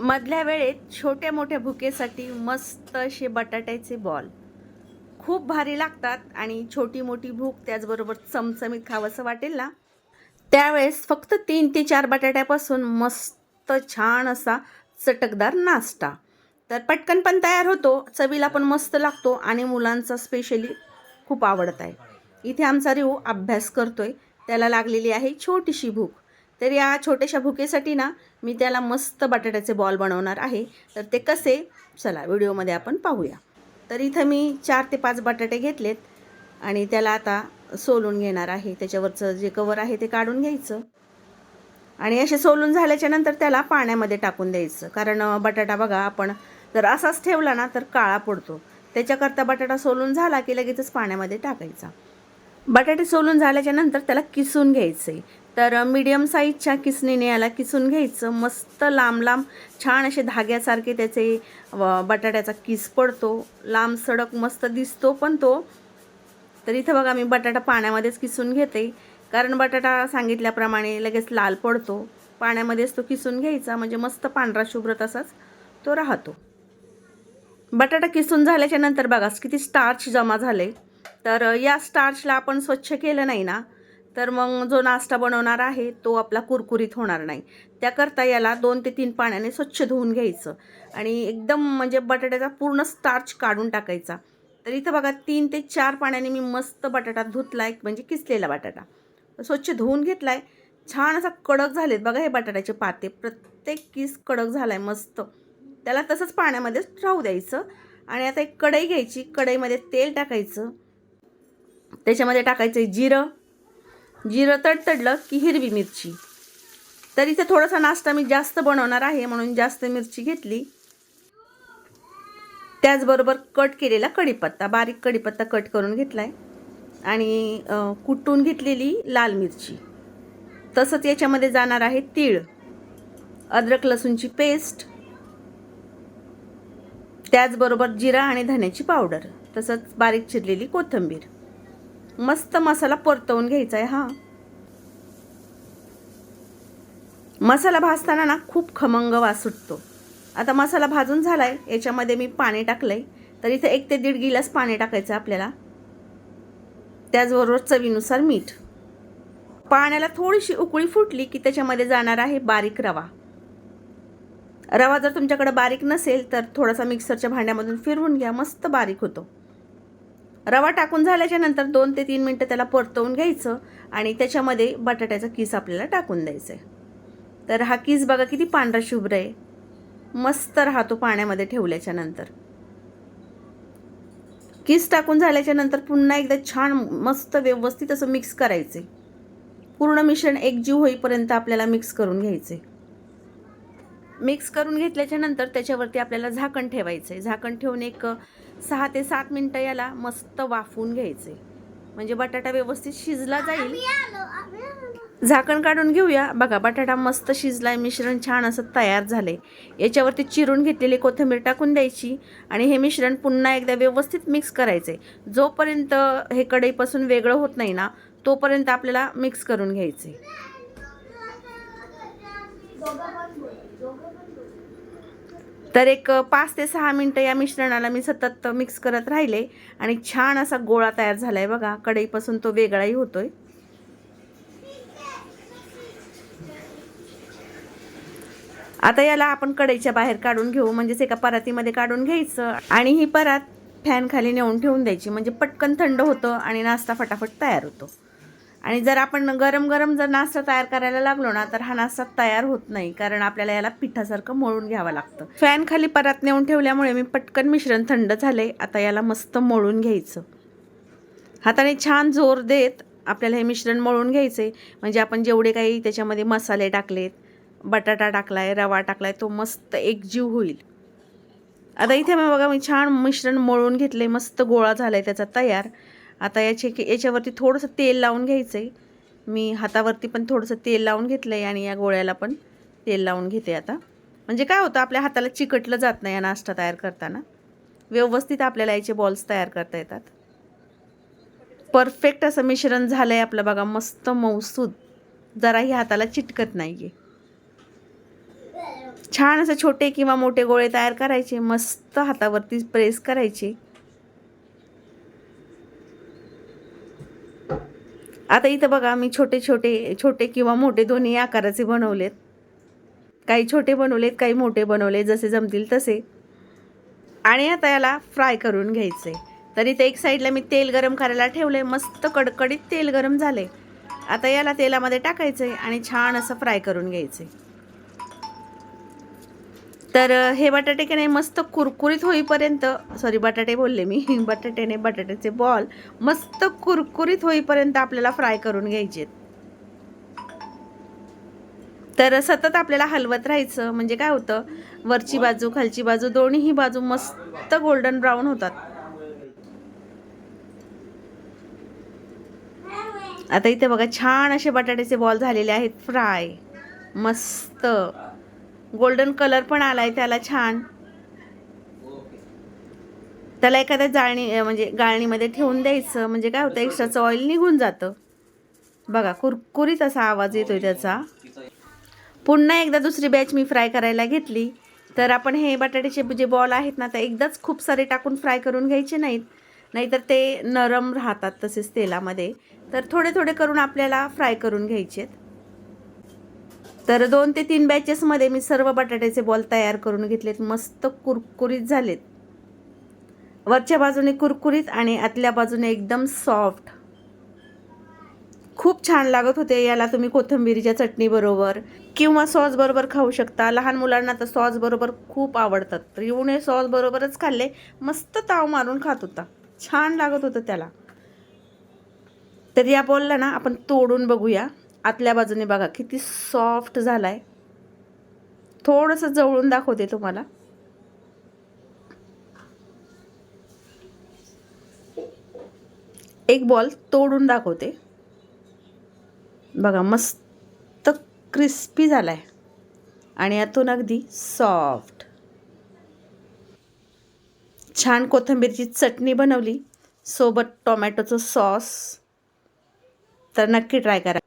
मधल्या वेळेत छोट्या मोठ्या भुकेसाठी मस्त असे बटाट्याचे बॉल. खूप भारी लागतात आणि छोटी मोठी भूक त्याचबरोबर चमचमीत खावंसं वाटेल ना? त्यावेळेस फक्त तीन ते चार बटाट्यापासून मस्त छान असा चटकदार नाश्ता. तर पटकन पण तयार होतो चवीला पण मस्त लागतो आणि मुलांचा स्पेशली खूप आवडत आहे. इथे आमचा रिहू अभ्यास करतोय त्याला लागलेली आहे छोटीशी भूक. तर या छोट्याशा भुकेसाठी ना मी त्याला मस्त बटाट्याचे बॉल बनवणार आहे. तर ते कसे? चला व्हिडिओमध्ये आपण पाहूया. तर इथं मी चार ते पाच बटाटे घेतलेत आणि त्याला आता सोलून घेणार आहे. त्याच्यावरचं जे कवर आहे ते काढून घ्यायचं. आणि असे सोलून झाल्याच्यानंतर त्याला पाण्यामध्ये टाकून द्यायचं. कारण बटाटा बघा आपण जर असाच ठेवला ना तर काळा पडतो. त्याच्याकरता बटाटा सोलून झाला की लगेचच पाण्यामध्ये टाकायचा. बटाटे सोलून झाल्याच्यानंतर त्याला किसून घ्यायचं आहे तर मीडियम साईजच्या किसणीने याला किसून घ्यायचं. मस्त लांब लांब छान असे धाग्यासारखे त्याचे व बटाट्याचा किस पडतो. लांब सडक मस्त दिसतो पण तो. तर इथं बघा मी बटाटा पाण्यामध्येच किसून घेते. कारण बटाटा सांगितल्याप्रमाणे लगेच लाल पडतो. पाण्यामध्येच तो किसून घ्यायचा. म्हणजे मस्त पांढरा शुभ्र तसाच तो राहतो. बटाटा किसून झाल्याच्यानंतर बघा किती स्टार्च जमा झाले. तर या स्टार्चला आपण स्वच्छ केलं नाही ना तर मग जो नाश्ता बनवणार आहे तो आपला कुरकुरीत होणार नाही. त्याकरता याला दोन ते तीन पाण्याने स्वच्छ धुवून घ्यायचं आणि एकदम म्हणजे बटाट्याचा पूर्ण स्टार्च काढून टाकायचा. तर इथं बघा तीन ते चार पाण्याने मी मस्त बटाटा धुतला एक म्हणजे किसलेला बटाटा. स्वच्छ धुवून घेतला आहे छान असा कडक झालेत बघा हे बटाट्याचे पाते. प्रत्येक किस कडक झाला आहे मस्त. त्याला तसंच पाण्यामध्येच राहू द्यायचं आणि आता एक कढई घ्यायची. कढईमध्ये तेल टाकायचं. त्याच्यामध्ये टाकायचं आहे जिरं. जिरं तडतडलं की हिरवी मिरची. तर इथे थोडासा नाश्ता मी जास्त बनवणार आहे म्हणून जास्त मिरची घेतली. त्याचबरोबर कट केलेला कढीपत्ता बारीक कढीपत्ता कट करून घेतला आहे आणि कुटून घेतलेली लाल मिरची. तसंच याच्यामध्ये जाणार आहे तीळ अद्रक लसूणची पेस्ट त्याचबरोबर जिरा आणि धण्याची पावडर तसंच बारीक चिरलेली कोथिंबीर. मस्त मसाला परतवून घ्यायचा आहे हा. मसाला भाजताना ना खूप खमंग वास सुटतो. आता मसाला भाजून झाला आहे याच्यामध्ये मी पाणी टाकलं आहे तर इथे एक ते दीड गिलास पाणी टाकायचं आपल्याला. त्याचबरोबर चवीनुसार मीठ. पाण्याला थोडीशी उकळी फुटली की त्याच्यामध्ये जाणार आहे बारीक रवा. रवा जर तुमच्याकडे बारीक नसेल तर थोडासा मिक्सरच्या भांड्यामधून फिरवून घ्या मस्त बारीक होतो. रवा टाकून झाल्याच्यानंतर दोन ते तीन मिनटं त्याला परतवून घ्यायचं आणि त्याच्यामध्ये बटाट्याचा किस आपल्याला टाकून द्यायचा आहे तर हा किस बघा किती पांढरा शुभ्र आहे. मस्त राहतो पाण्यामध्ये ठेवल्याच्या नंतर. किस टाकून झाल्याच्यानंतर पुन्हा एकदा छान मस्त व्यवस्थित असं मिक्स करायचे पूर्ण मिश्रण एकजीव होईपर्यंत आपल्याला मिक्स करून घ्यायचे मिक्स करून घेतल्याच्या नंतर त्याच्यावरती आपल्याला झाकण ठेवायचं आहे झाकण ठेवून एक सहा ते सात मिनटं याला मस्त वाफवून घ्यायचे म्हणजे बटाटा व्यवस्थित शिजला जाईल. झाकण काढून घेऊया. बघा बटाटा मस्त शिजलाय मिश्रण छान असं तयार झालंय. याच्यावरती चिरून घेतलेली कोथिंबीर टाकून द्यायची आणि हे मिश्रण पुन्हा एकदा व्यवस्थित मिक्स करायचे जोपर्यंत हे कढईपासून वेगळं होत नाही ना तोपर्यंत आपल्याला मिक्स करून घ्यायचे तर एक पाच ते सहा मिनटं या मिश्रणाला मी सतत मिक्स करत राहिले आणि छान असा गोळा तयार झाला आहे बघा. कढईपासून तो वेगळाही होतोय. आता याला आपण कढईच्या बाहेर काढून घेऊ. म्हणजेच एका परातीमध्ये काढून घ्यायचं आणि ही परात फॅन खाली नेऊन ठेवून द्यायची. म्हणजे पटकन थंड होतं आणि नाश्ता फटाफट तयार होतो. आणि जर आपण गरम गरम जर नाश्ता तयार करायला लागलो ना तर हा नाश्ता तयार होत नाही. कारण आपल्याला याला पिठासारखं मळून घ्यावं लागतं. फॅन खाली परात नेऊन ठेवल्यामुळे मी पटकन मिश्रण थंड झाले. आता याला मस्त मळून घ्यायचं. हाताने छान जोर देत आपल्याला हे मिश्रण मळून घ्यायचे. म्हणजे आपण जेवढे काही त्याच्यामध्ये मसाले टाकलेत बटाटा टाकलाय रवा टाकलाय तो मस्त एकजीव होईल. आता इथे मग बघा मी छान मिश्रण मळून घेतले मस्त गोळा झाला आहे त्याचा तयार. आता याचे याच्यावरती थोडंसं तेल लावून घ्यायचं आहे मी हातावरती पण थोडंसं तेल लावून घेतलं आहे आणि या गोळ्याला पण तेल लावून घेते आता. म्हणजे काय होतं आपल्या हाताला चिकटलं जात नाही या नाश्ता तयार करताना. व्यवस्थित आपल्याला याचे बॉल्स तयार करता येतात. परफेक्ट असं मिश्रण झालं आहे आपलं बघा मस्त मौसूद जराही हाताला चिटकत नाही आहे छान असे छोटे किंवा मोठे गोळे तयार करायचे मस्त हातावरती प्रेस करायचे. आता इथं बघा मी छोटे छोटे छोटे किंवा मोठे दोन्ही आकाराचे बनवलेत. काही छोटे बनवलेत काही मोठे बनवले जसे जमतील तसे. आणि आता याला फ्राय करून घ्यायचे तर इथे एक साईडला मी तेल गरम करायला ठेवले मस्त कडकडीत तेल गरम झाले आता याला तेलामध्ये टाकायचं आणि छान असं फ्राय करून घ्यायचे तर हे बटाटे की नाही मस्त कुरकुरीत होईपर्यंत सॉरी बटाटे बोलले मी बटाट्याने बटाट्याचे बॉल मस्त कुरकुरीत होईपर्यंत आपल्याला फ्राय करून घ्यायचे. तर सतत आपल्याला हलवत राहायचं म्हणजे काय होतं वरची बाजू खालची बाजू दोन्हीही बाजू मस्त गोल्डन ब्राऊन होतात. आता इथे बघा छान असे बटाट्याचे बॉल झालेले आहेत फ्राय मस्त. गोल्डन कलर पण आलाय त्याला छान. त्याला एखाद्या जाळणी म्हणजे गाळणीमध्ये ठेवून द्यायचं. म्हणजे काय होतं एक्स्ट्राचं ऑइल निघून जातं. बघा कुरकुरीत असा आवाज येतोय त्याचा. पुन्हा एकदा दुसरी बॅच मी फ्राय करायला घेतली. तर आपण हे बटाट्याचे जे बॉल आहेत ना ते एकदाच खूप सारे टाकून फ्राय करून घ्यायचे नाहीत. नाहीतर ते नरम राहतात तसेच तेलामध्ये. तर थोडे थोडे करून आपल्याला फ्राय करून घ्यायचे तर दोन ते तीन बॅचेसमध्ये मी सर्व बटाट्याचे बॉल तयार करून घेतलेत. मस्त कुरकुरीत झालेत. वरच्या बाजूने कुरकुरीत आणि आतल्या बाजूने एकदम सॉफ्ट खूप छान लागत होते याला तुम्ही कोथिंबीरीच्या चटणीबरोबर किंवा सॉसबरोबर खाऊ शकता. लहान मुलांना तर सॉसबरोबर खूप आवडतात. तर येऊन हे सॉसबरोबरच खाल्ले. मस्त ताव मारून खात होता. छान लागत होतं त्याला. तर या बॉलला ना आपण तोडून बघूया. आतल्या बाजूने बघा किती सॉफ्ट झालाय. थोडंसं जवळून दाखवते तुम्हाला. एक बॉल तोडून दाखवते. बघा मस्त क्रिस्पी झालाय. आणि यातून अगदी सॉफ्ट छान कोथिंबीरची चटणी बनवली. सोबत टोमॅटोचं सॉस तर नक्की ट्राय करा.